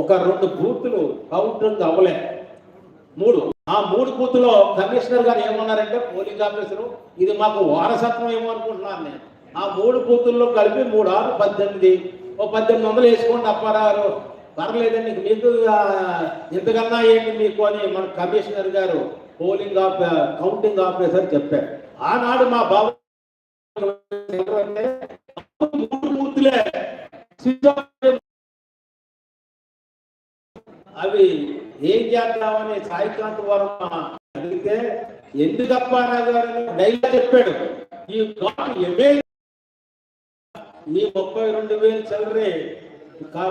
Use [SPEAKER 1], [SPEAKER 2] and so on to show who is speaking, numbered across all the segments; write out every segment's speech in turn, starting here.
[SPEAKER 1] ఒక రెండు బూతులు కౌంటింగ్ అవ్వలే మూడు. ఆ మూడు బూతులో కమిషనర్ గారు ఏమన్నారంటే పోలింగ్ ఆఫీసరు ఇది మాకు వారసత్వం ఏమో అనుకుంటున్నాను నేను. ఆ మూడు బూతుల్లో కలిపి మూడు ఆరు పద్దెనిమిది. ఓ పద్దెనిమిది వందలు వేసుకోండి అప్పారారు పర్లేదండి మీకు ఎంతకన్నా ఏంటి మీకు అని మన కమిషనర్ గారు పోలింగ్ ఆఫ్ కౌంటింగ్ ఆఫీసర్ చెప్పారు. ఆనాడు మా బాబు మూడు బూతులే. అవి ఏం చేద్దామని సాయికాంత్ వర్మ అడిగితే ఎందుకప్ప గారు డైలా చెప్పాడు. ఈ గాట్ ఎవే ముప్పై రెండు వేలు చల్లరే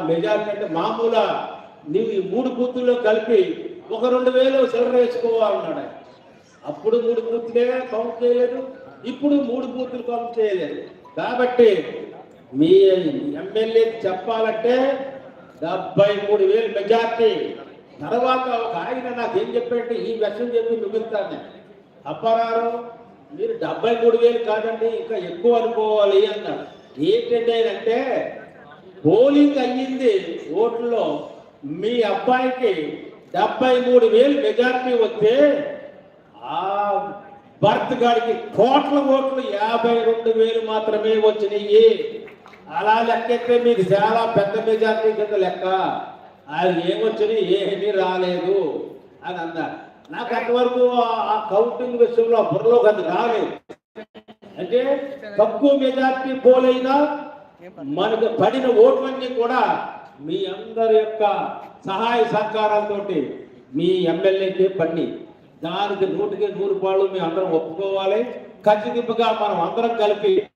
[SPEAKER 1] మెజారిటీ అంటే మామూలు నీవు ఈ మూడు బూతుల్లో కలిపి ఒక రెండు వేలు చిల్లర వేసుకోవాలన్నాడు అప్పుడు మూడు బూతులే కౌంట్ చేయలేదు ఇప్పుడు మూడు బూతులు కౌంట్ చేయలేదు. కాబట్టి మీ ఎమ్మెల్యే చెప్పాలంటే డెబ్బై మూడు వేలు మెజార్టీ. తర్వాత ఒక ఆయన నాకు ఏం చెప్పాడంటే ఈ విషయం చెప్పి మిగులుతాను నేను. అప్పారారు మీరు డెబ్బై మూడు వేలు కాదండి ఇంకా ఎక్కువ అనుకోవాలి అన్నారు ఏంటంటే అంటే పోలింగ్ అయ్యింది ఓట్లలో మీ అబ్బాయికి డెబ్బై మూడు వేలు మెజార్టీ వస్తే ఆ భర్త్ గారికి కోట్ల ఓట్లు యాభై రెండు వేలు మాత్రమే వచ్చినాయి. అలా లెక్కెత్తే మీకు చాలా పెద్ద మెజార్టీ కింద లెక్క. అది ఏమొచ్చినాయి ఏమీ రాలేదు అని అన్నారు. నాకు అంతవరకు ఆ- కౌంటింగ్ విషయంలో బుర్రలో బుర్రలోకి అది రాలేదు. అంటే తక్కువ మెజార్టీ పోలైనా మనకు పడిన ఓట్లన్నీ కూడా మీ అందరి యొక్క సహాయ సహకారాలతో మీ ఎమ్మెల్యేకి పడి దానికి నూటికి నూరు పాళ్ళు మీ అందరం ఒప్పుకోవాలి. ఖచ్చితంగా మనం అందరం కలిపి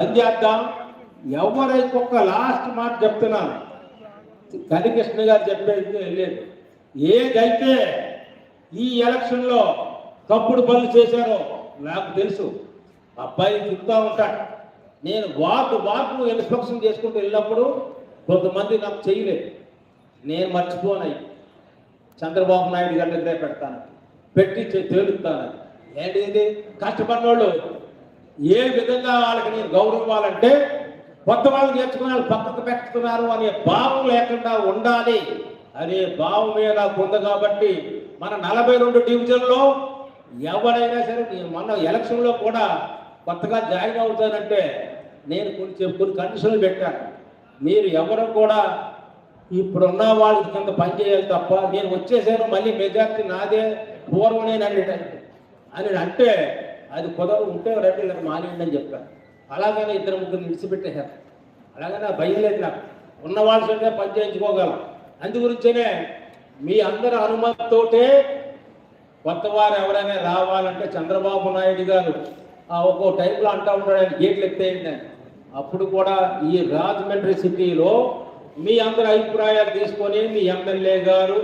[SPEAKER 1] పనిచేద్దాం ఎవరైతే ఒక్క లాస్ట్ మాట చెప్తున్నాను. కనికృష్ణ గారు చెప్పేది లేదు. ఏదైతే ఈ ఎలక్షన్లో తప్పుడు పనులు చేశారో నాకు తెలుసు. అబ్బాయి చెప్తా ఉంటాడు. నేను వార్డు వార్డు ఇన్స్పెక్షన్ చేసుకుంటూ వెళ్ళినప్పుడు కొంతమంది నాకు చేయలేదు. నేను మర్చిపోనాయి చంద్రబాబు నాయుడు గారి దగ్గరే పెడతాను. పెట్టి తేలుస్తాను ఏంటి ఇది? కష్టపడిన వాళ్ళు ఏ విధంగా వాళ్ళకి నేను గౌరవం ఇవ్వాలంటే కొత్త వాళ్ళు నేర్చుకుని వాళ్ళు పక్కకు పెట్టుతున్నారు అనే భావం లేకుండా ఉండాలి. అనే భావమే నాకు ఉంది కాబట్టి మన నలభై రెండు డివిజన్లో ఎవరైనా సరే నేను మొన్న ఎలక్షన్లో కూడా కొత్తగా జాయిన్ అవుతానంటే నేను కొంచెం కొన్ని కండిషన్లు పెట్టాను. మీరు ఎవరు కూడా ఇప్పుడున్న వాళ్ళకి కింద పని చేయాలి తప్ప నేను వచ్చేసాను మళ్ళీ మెజార్టీ నాదే పూర్వం నేను అని అంటే అది కుదరదు ఉంటే రండి ఇలా మానేయండి అని చెప్పాను అలాగనే ఇద్దరు ముగ్గురు విడిచిపెట్టేశారు అలాగనే భయం లేదు నాకు. ఉన్న వాళ్ళ సొంత పని చేయించుకోగలం. అందుగురించేనే మీ అందరి అనుమతితోటే కొత్త వారు ఎవరైనా రావాలంటే చంద్రబాబు నాయుడు గారు ఆ ఒక్కో టైంలో అంటూ ఉంటాడు ఆయన గేట్లు ఎత్తేయండి అప్పుడు కూడా ఈ రాజమండ్రి సిటీలో మీ అందరి అభిప్రాయాలు తీసుకొని మీ ఎమ్మెల్యే గారు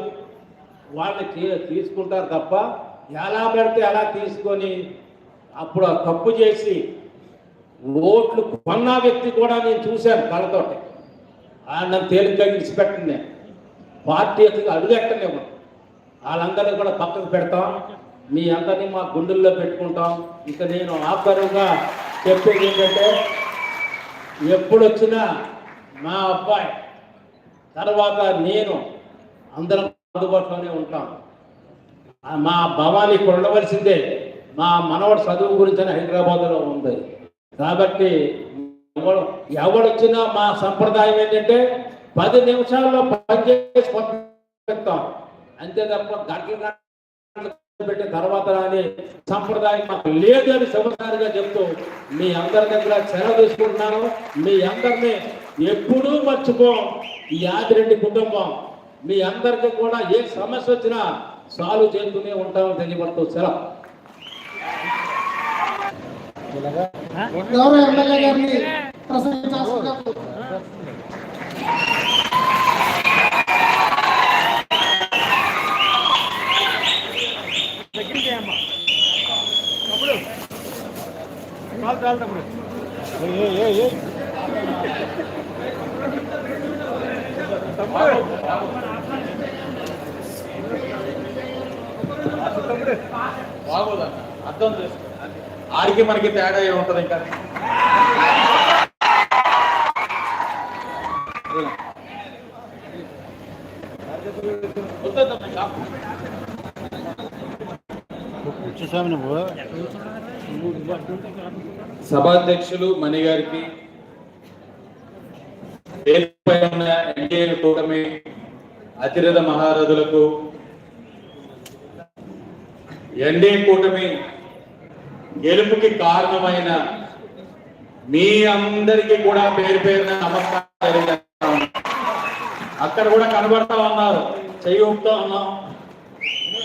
[SPEAKER 1] వాళ్ళని తీసుకుంటారు తప్ప ఎలా పెడితే అలా తీసుకొని అప్పుడు ఆ తప్పు చేసి ఓట్లు కొన్న వ్యక్తి కూడా నేను చూశాను కళ్ళతోటి. నన్ను తేలిగ్గా విడిచిపెట్టండి నేను. పార్టీ అసలు అడుగెట్టనివ్వను వాళ్ళందరినీ కూడా పక్కకు పెడతాం. మీ అందరినీ మా గుండెల్లో పెట్టుకుంటాం. ఇక నేను ఆఖరుగా చెప్పేది ఏంటంటే ఎప్పుడు వచ్చినా మా అబ్బాయి తర్వాత నేను అందరం అందుబాటులోనే ఉంటాం. మా భవానీ ఇక్కడ ఉండవలసిందే మా మనవడు చదువు గురించి అని హైదరాబాద్లో ఉంది. కాబట్టి ఎవడు ఎవడొచ్చినా మా సంప్రదాయం ఏంటంటే పది నిమిషాల్లో పనిచేసి పంపిస్తాం. అంతే తప్ప గంటలు గంటలు పెట్టిన తర్వాత అని సంప్రదాయం మాకు లేదు అని సంవత్సరాలుగా చెప్తూ మీ అందరి దగ్గర సెలవు తీసుకుంటున్నాను. మీ అందరినీ ఎప్పుడూ మర్చిపో. ఈ యాదిరెడ్డి కుటుంబం మీ అందరికీ కూడా ఏ సమస్య వచ్చినా సాల్వ్ చేస్తూనే ఉంటామని తెలియబడుతూ సెలవు.
[SPEAKER 2] గౌరవ ఎమ్మెల్యే గారిని ప్రసంగించాల్సిందిగా
[SPEAKER 3] బాగోదన్న అర్థం చేసుకో. ఆడికి మనకి తేడా ఏముంటది ఇంకా? సభాధ్యక్షులు మణిగారికి ఎన్డీఏ కూటమి అతిరథ మహారథులకు ఎన్డీ కూటమి గెలుపుకి కారణమైన మీ అందరికీ కూడా పేరు పేరున నమస్కారం అక్కడ కూడా కనబడతా ఉన్నారు. చెయ్యి ఊపుతా ఉన్నాం.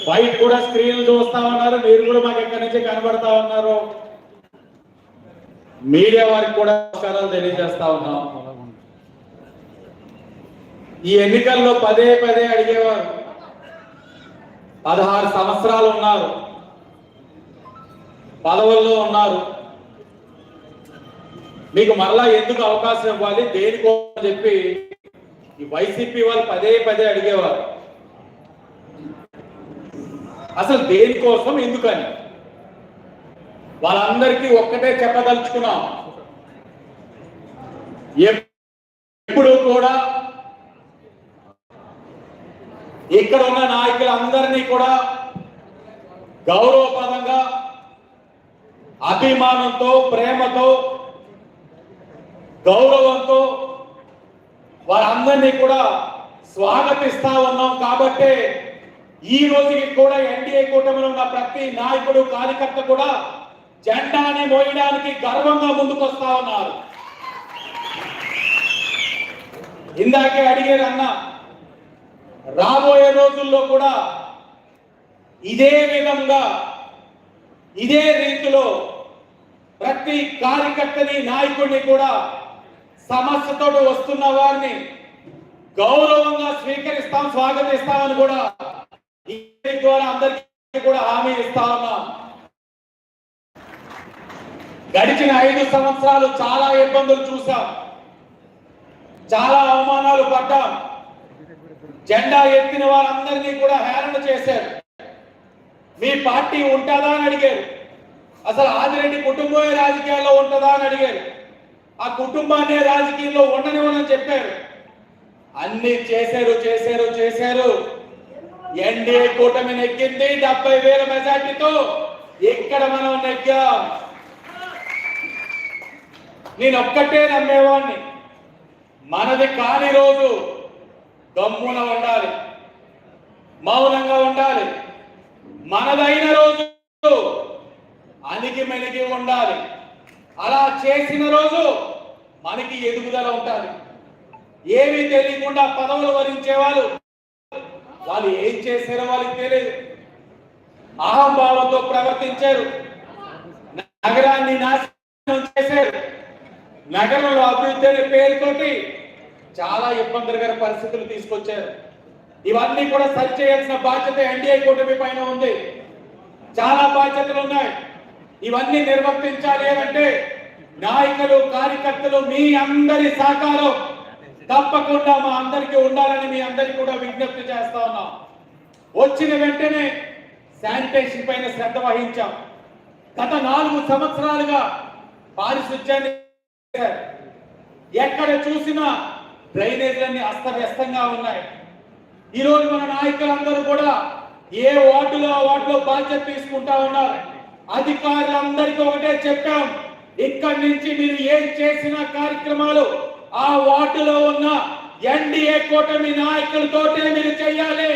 [SPEAKER 3] బయట కూడా స్క్రీన్లు చూస్తా ఉన్నారు. మీరు కూడా మాకు ఎక్కడి నుంచి కనబడతా ఉన్నారు? మీడియా వారికి కూడా నమస్కారాలు తెలియజేస్తా ఉన్నాం. ఈ ఎన్నికల్లో పదే పదే అడిగేవారు. పదహారు సంవత్సరాలు ఉన్నారు. పదవుల్లో ఉన్నారు. మీకు మరలా ఎందుకు అవకాశం ఇవ్వాలి? దేనికోసం చెప్పి ఈ వైసీపీ వాళ్ళు పదే పదే అడిగేవారు. అసలు దేనికోసం ఎందుకని? వాళ్ళందరికీ ఒక్కటే చెప్పదలుచుకున్నాం. ఎప్పుడు కూడా ఇక్కడ ఉన్న నాయకులందరినీ కూడా గౌరవపదంగా అభిమానంతో ప్రేమతో గౌరవంతో వారందరినీ కూడా స్వాగతిస్తా ఉన్నాం. కాబట్టి ఈ రోజుకి కూడా ఎన్డీఏ కూటమిలో ఉన్న ప్రతి నాయకుడు కార్యకర్త కూడా జెండాని మోయడానికి గర్వంగా ముందుకొస్తా ఉన్నారు. ఇందాకే అడిగారు అన్నా రాబోయే రోజుల్లో కూడా ఇదే విధంగా ఇదే రీతిలో ప్రతి కార్యకర్తని నాయకుడిని కూడా సమస్యతో వస్తున్న వారిని గౌరవంగా స్వీకరిస్తాం స్వాగతిస్తామని కూడా ద్వారా అందరికీ కూడా హామీ ఇస్తా ఉన్నా. గడిచిన ఐదు సంవత్సరాలు చాలా ఇబ్బందులు చూసాం చాలా అవమానాలు పడ్డాం. జెండా ఎత్తిన వారందరినీ కూడా హేళన చేశారు. మీ పార్టీ ఉంటుందా అని అడిగారు. అసలు ఆదిరెడ్డి కుటుంబమే రాజకీయాల్లో ఉంటుందా అని అడిగారు. ఆ కుటుంబాన్ని రాజకీయంలో ఉండనివ్వనని చెప్పారు. అన్ని చేశారు చేశారు చేశారు. ఎన్డీఏ కూటమి నెగ్గింది డెబ్బై వేల మెజార్టీతో ఇక్కడ మనం నెగ్గాం. నేను ఒక్కటే నమ్మేవాడిని మనది కాని రోజు గమ్మున ఉండాలి. మౌనంగా ఉండాలి. మనదైన రోజు అణిగి మెలిగి ఉండాలి. అలా చేసిన రోజు మనకి ఎదుగుదల ఉండాలి. ఏమీ తెలియకుండా పదవులు వరించే వాళ్ళు వాళ్ళు ఏం చేశారో వాళ్ళకి తెలియదు. అహంభావంతో ప్రవర్తించారు. నగరాన్ని నాశనం చేశారు. నగరంలో అభివృద్ధి అనే పేరుతోటి చాలా ఇబ్బందికర పరిస్థితులు తీసుకొచ్చారు. ఇవన్నీ కూడా సరిచేయాల్సిన బాధ్యత ఎన్డీఏ కూటమి పైన ఉంది. చాలా బాధ్యతలు ఉన్నాయి. ఇవన్నీ నిర్వర్తించాలి అంటే నాయకులు కార్యకర్తలు మీ అందరి సహకారం తప్పకుండా మా అందరికీ ఉండాలని మీ అందరికీ కూడా విజ్ఞప్తి చేస్తా ఉన్నాం. వచ్చిన వెంటనే శానిటేషన్ పైన శ్రద్ధ వహించాం. గత నాలుగు సంవత్సరాలుగా పారిశుధ్యాన్ని ఎక్కడ చూసినా డ్రైనేజీలన్నీ అస్తవ్యస్తంగా ఉన్నాయి. ఈ రోజు మన నాయకులందరూ కూడా ఏ వార్డులో ఆ వార్డులో బాధ్యత తీసుకుంటా ఉన్నారు. అధికారులందరికీ ఒకటే చెప్పాం ఇక్కడి నుంచి మీరు ఏం చేసిన కార్యక్రమాలు ఆ వార్డులో ఉన్న ఎన్డీఏ కూటమి నాయకులతోటే మీరు చేయాలి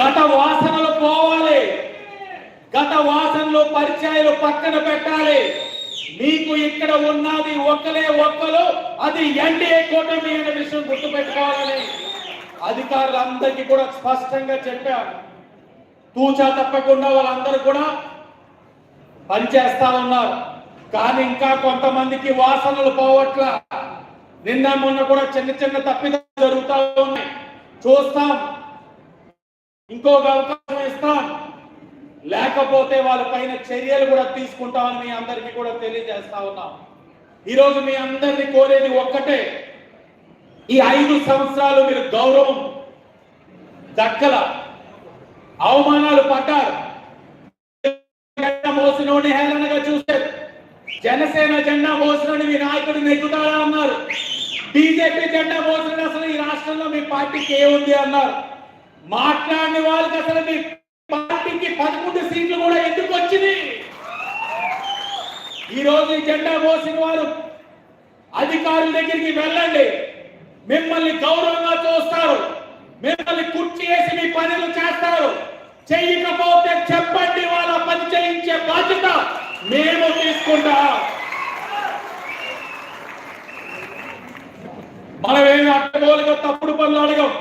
[SPEAKER 3] గత వాసనలు పోవాలి. గత వాసనలు పరిచయాలు పక్కన పెట్టాలి. మీకు ఇక్కడ ఉన్నది ఒక్కలే ఒక్కలు అది ఎన్డీఏ కూటమి అనే విషయం గుర్తుపెట్టుకోవాలని అధికారులందరికీ కూడా స్పష్టంగా చెప్పారు. తూచా తప్పకుండా వాళ్ళందరూ కూడా పనిచేస్తా ఉన్నారు. కానీ ఇంకా కొంతమందికి వాసనలు పోవట్ల. నిన్న మొన్న కూడా చిన్న చిన్న తప్పిదాలు జరుగుతూ ఉన్నాయి. చూస్తాం. ఇంకొక అవకాశం ఇస్తాం. లేకపోతే వాళ్ళ పైన చర్యలు కూడా తీసుకుంటామని మీ అందరికీ కూడా తెలియజేస్తా ఉన్నాం. ఈరోజు మీ అందరినీ కోరేది ఒక్కటే ఈ ఐదు సంవత్సరాలు మీరు గౌరవం దక్కల అవమానాలు పడ్డారు. జెండా మోసినోని హేళనగా చూశారు. జనసేన జెండా మోసినోని మీ నాయకుడు నెగ్గుతాడా అన్నారు. బీజేపీ జెండా మోసిన అసలు ఈ రాష్ట్రంలో మీ పార్టీకి ఏముంది అన్నారు. మాట్లాడిన వాళ్ళకి అసలు మీ పార్టీకి పదకొండు సీట్లు కూడా ఎందుకు వచ్చింది? ఈ రోజు జెండా మోసిన వారు అధికారుల దగ్గరికి వెళ్ళండి. మిమ్మల్ని గౌరవంగా చూస్తారు. మిమ్మల్ని కుర్చీ వేసి మీ పనులు చేస్తారు. చెయ్యకపోతే చెప్పండి వాళ్ళ పని చేయించే బాధ్యత మేము తీసుకుంటా. మనమేమి ఏమి అడ్డగోలుగా తప్పుడు పనులు అడగం.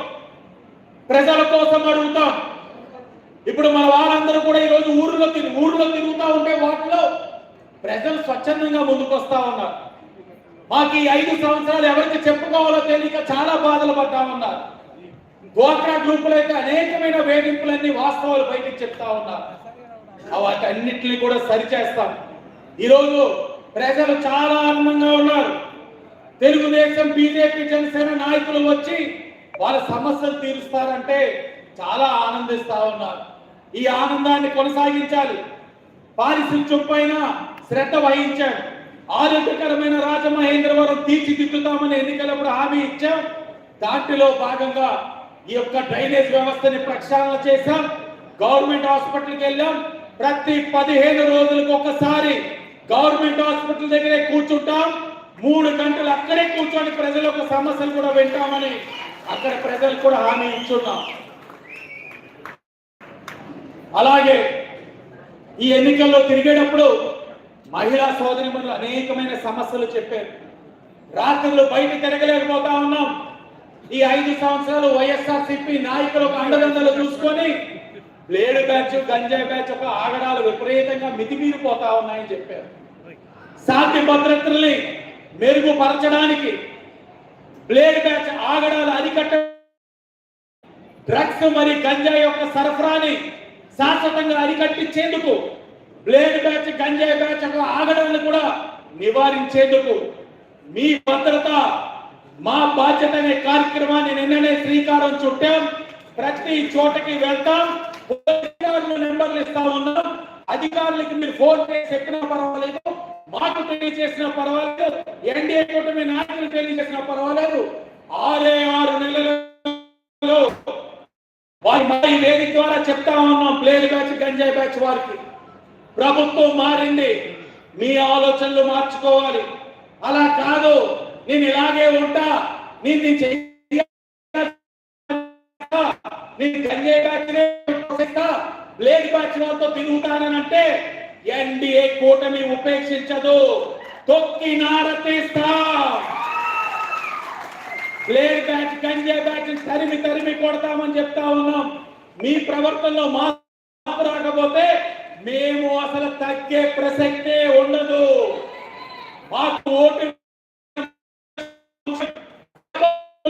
[SPEAKER 3] ప్రజల కోసం అడుగుతాం. ఇప్పుడు మన వాళ్ళందరూ కూడా ఈరోజు ఊర్లో తిరిగి ఊర్లో తిరుగుతూ ఉంటే వాటిలో ప్రజలు స్వచ్ఛందంగా ముందుకొస్తా ఉన్నారు. మాకు ఈ ఐదు సంవత్సరాలు ఎవరికి చెప్పుకోవాలో తెలియక చాలా బాధలు పడ్డా ఉన్నారు. గోత్రా గ్రూపులు అయితే అనేకమైన వేధింపులన్నీ వాస్తవాలు బయటికి చెప్తా ఉన్నారు. వాటన్నిటిని కూడా సరిచేస్తాం. ఈరోజు ప్రజలు చాలా ఆనందంగా ఉన్నారు. తెలుగుదేశం బీజేపీ జనసేన నాయకులు వచ్చి వాళ్ళ సమస్యలు తీరుస్తారంటే చాలా ఆనందిస్తా ఉన్నారు. ఈ ఆనందాన్ని కొనసాగించాలి. పారిశుద్ధ్యం పైన శ్రద్ధ వహించాం ఆరోగ్యకరమైన రాజమహేంద్రవరం తీర్చిదిద్దుతామని ఎన్నికలప్పుడు హామీ ఇచ్చాం. దాంట్లో భాగంగా ఈ యొక్క డ్రైనేజ్ వ్యవస్థని ప్రక్షాళన చేశాం. గవర్నమెంట్ హాస్పిటల్కి వెళ్ళాం. ప్రతి పదిహేను రోజులకు ఒకసారి గవర్నమెంట్ హాస్పిటల్ దగ్గరే కూర్చుంటాం. మూడు గంటలు అక్కడే కూర్చొని ప్రజల యొక్క సమస్యలు కూడా వింటామని అక్కడ ప్రజలు కూడా హామీ ఇచ్చున్నాం. అలాగే ఈ ఎన్నికల్లో తిరిగేటప్పుడు మహిళా సోదరిమణులు అనేకమైన సమస్యలు చెప్పారు. రాత్రులు బయట తిరగలేకపోతా ఉన్నాం. ఈ ఐదు సంవత్సరాలు వైఎస్ఆర్ సిపి నాయకులు ఒక అండదండలు చూసుకొని బ్లేడ్ బ్యాచ్ గంజాయి బ్యాచ్ ఒక ఆగడాలు విపరీతంగా మితిమీరిపోతా ఉన్నాయని చెప్పారు. శాంతి భద్రతల్ని మెరుగుపరచడానికి బ్లేడ్ బ్యాచ్ ఆగడాలు అరికట్ట డ్రగ్స్ మరి గంజాయి యొక్క సరఫరాని శాశ్వతంగా అరికట్టించేందుకు బ్లేడ్ బ్యాచ్ గంజాయి బ్యాచ్ అక్కడ ఆగడాన్ని కూడా నివారించేందుకు మీ భద్రత మా బాధ్యత అనే కార్యక్రమాన్ని నిన్ననే శ్రీకారం చుట్టాం. ప్రతి చోటకి వెళ్తాం. నెంబర్లు ఇస్తా ఉన్నాం. అధికారులకి మీరు ఫోన్ చేసి చెప్పినా పర్వాలేదు. మాకు తెలియజేసినా పర్వాలేదు. ఎన్డీఏ కూటమి నాయకులు తెలియజేసినా పర్వాలేదు. ఆరే ఆరు నెలలు వారి మా ఈ వేదిక ద్వారా చెప్తా ఉన్నాం ప్లేయర్ బ్యాచ్ గంజాయి బ్యాచ్ వారికి. ప్రభుత్వం మారింది. మీ ఆలోచనలు మార్చుకోవాలి. అలా కాదు. నేను ఇలాగే ఉంటా. నేను నేను గంజాయి బ్యాచ్ ప్రోత్సహిస్తా, బ్లేడ్ బ్యాచ్ వాళ్ళతో తిరుగుతానంటే ఎన్డీఏ కూటమి ఉపేక్షించదు. తొక్కి నారతీస్తా ప్లేయర్ బ్యాచ్ గంజే బ్యాచ్ తరిమి తరిమి కొడతామని చెప్తా ఉన్నాం. మీ ప్రవర్తనలో మార్పు రాకపోతే మేము అసలు తగ్గే ప్రసక్తే ఉండదు. మాకు ఓటు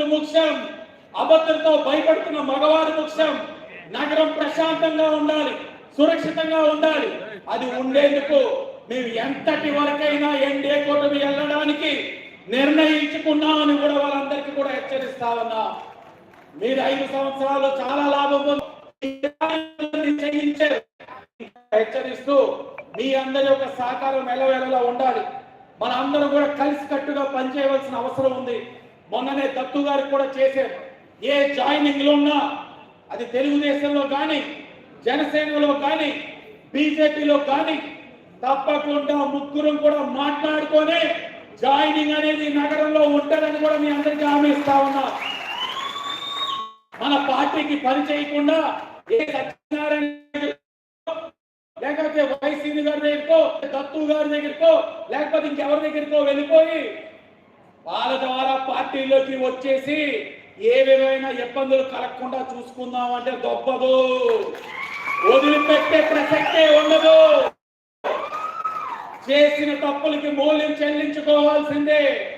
[SPEAKER 3] ముఖ్యం. అబద్ధంతో భయపడుతున్న మగవారి ముఖ్యం. నగరం ప్రశాంతంగా ఉండాలి. సురక్షితంగా ఉండాలి. అది ఉండేందుకు మేము ఎంతటి వరకైనా ఎన్డీఏ కూటమి వెళ్ళడానికి నిర్ణయించుకున్నామని కూడా వాళ్ళందరికీ కూడా హెచ్చరిస్తా ఉన్నా. మీరు ఐదు సంవత్సరాలు చాలా లాభం హెచ్చరిస్తూ మీ అందరి యొక్క సహకారం ఎలవేళలా ఉండాలి. మన అందరం కూడా కలిసికట్టుగా పనిచేయవలసిన అవసరం ఉంది. మొన్ననే దత్తు గారికి కూడా చేశారు. ఏ జాయినింగ్లో ఉన్నా అది తెలుగుదేశంలో కానీ జనసేనలో కానీ బీజేపీలో కానీ తప్పకుండా ముగ్గురం కూడా మాట్లాడుకొని జాయినింగ్ అనేది నగరంలో ఉంటుందని కూడా మీ అందరికీ హామీ ఇస్తా ఉన్నా. మన పార్టీకి పని చేయకుండా ఏ సత్యనారాయణ లేకపోతే వైసీపీ గారి దగ్గరకో దత్తు గారి దగ్గరకో లేకపోతే ఇంకెవరి దగ్గరకో వెళ్ళిపోయి వాళ్ళ ద్వారా పార్టీలోకి వచ్చేసి ఏ విధమైన ఇబ్బందులు కలగకుండా చూసుకుందాం అంటే గొప్పదు వదిలిపెట్టే ప్రసక్తే ఉండదు. చేసిన తప్పులకి మూల్యం చెల్లించుకోవాల్సిందే.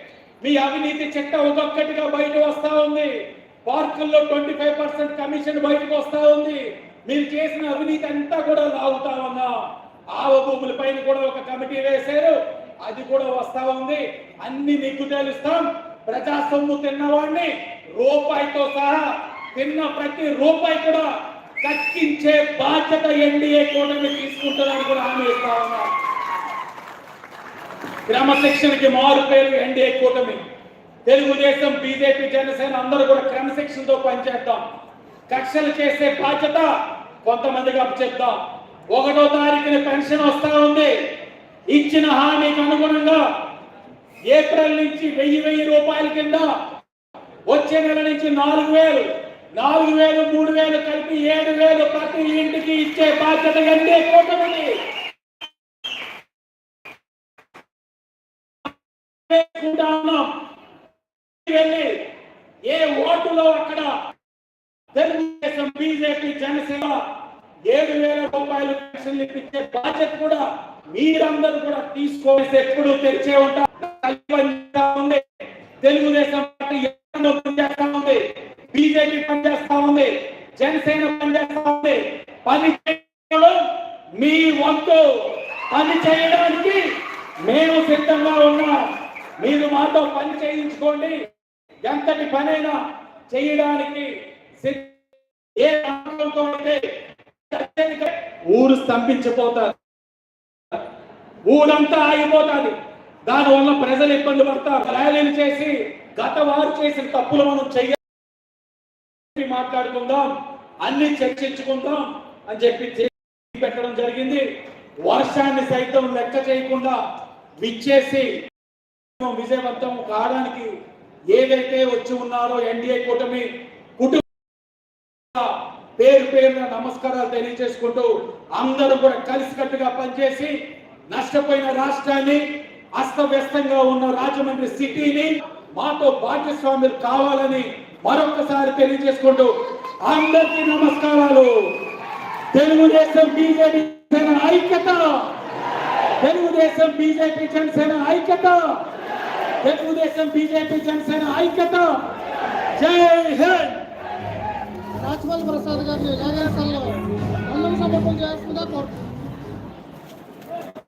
[SPEAKER 3] మీ అవినీతి చెట్ట ఒక్కొక్కటిగా బయట వస్తా ఉంది. పార్కుల్లో ట్వంటీ ఫైవ్ పర్సెంట్ కమిషన్ బయటకు వస్తా ఉంది. మీరు చేసిన అవినీతి అంతా కూడా లాగుతా ఉన్నా. ఆవ భూముల పైన కూడా ఒక కమిటీ వేశారు. అది కూడా వస్తా ఉంది. అన్ని నీకు తెలుస్తాం. ప్రజా సొమ్ము తిన్నవాడిని రూపాయితో సహా తిన్న ప్రతి రూపాయి కూడా కక్కించే బాధ్యత ఎన్డీఏ కూటమి తీసుకుంటుందని కూడా హామీ ఇస్తా ఉన్నాం. క్రమశిక్షణకి మారు పేరు ఎన్డీఏ కూటమి. తెలుగుదేశం బీజేపీ జనసేన అందరూ కూడా క్రమశిక్షణతో పనిచేద్దాం. కక్షలు చేసే బాధ్యత కొంతమందికి అప్పచెప్తాం. ఒకటో తారీఖున పెన్షన్ వస్తా ఉంది. ఇచ్చిన హామీకి అనుగుణంగా ఏప్రిల్ నుంచి వెయ్యి వెయ్యి రూపాయల కింద వచ్చే నెల నుంచి నాలుగు వేలు నాలుగు వేలు మూడు వేలు కలిపి ఏడు వేలు ప్రతి ఇంటికి ఇచ్చే బాధ్యత ఎన్డీఏ కూటమిది. చేసుకుంటా ఉన్నాం. వెళ్ళి ఏ ఓటులో అక్కడ తెలుగుదేశం బీజేపీ జనసేన ఏడు వేల రూపాయలు పెన్షన్లు ఇప్పించే బాధ్యత కూడా మీరందరూ కూడా తీసుకోవాల్సి ఎప్పుడు తెరిచే ఉంటారు తెలుగుదేశం పార్టీ పనిచేస్తా ఉంది. బీజేపీ పనిచేస్తా ఉంది. జనసేన పనిచేస్తా ఉంది. పని చేయడం మీ వంతు. పని చేయడానికి మేము సిద్ధంగా ఉన్నాం. మీరు మాతో పని చేయించుకోండి. ఎంతటి పనైనా చేయడానికి ఏ అయితే ఊరు స్తంభించిపోతారు. ఊరంతా ఆగిపోతాది. దానివల్ల ప్రజలు ఇబ్బంది పడతారు. ర్యాలీలు చేసి గత వారు చేసిన తప్పులు మనం చెయ్య మాట్లాడుకుందాం. అన్ని చర్చించుకుందాం అని చెప్పి పెట్టడం జరిగింది. వర్షాన్ని సైతం లెక్క చేయకుండా విచ్చేసి విజయవంతం కావడానికి ఏదైతే వచ్చి ఉన్నారో ఎన్డీఏ కూటమి కుటుంబ పేరు పేరున నమస్కారాలు తెలియజేసుకుంటూ అందరూ కూడా కలిసికట్టుగా పనిచేసి నష్టపోయిన రాష్ట్రాన్ని అస్తవ్యస్తంగా ఉన్న రాజమండ్రి సిటీని మాతో భాగ్యస్వాములు కావాలని మరొకసారి తెలియజేసుకుంటూ అందరికీ నమస్కారాలు. తెలుగుదేశం బీజేపీ ఐక్యత! తెలుగుదేశం బీజేపీ జనసేన ఐక్యత! తెలుగుదేశం బీజేపీ జనసేన ఐక్యత జై హింద్
[SPEAKER 2] రాజమౌళి ప్రసాద్ గారిని ఇలాగే అన్నం సమర్పణ చేస్తుందా కోరుతున్నాను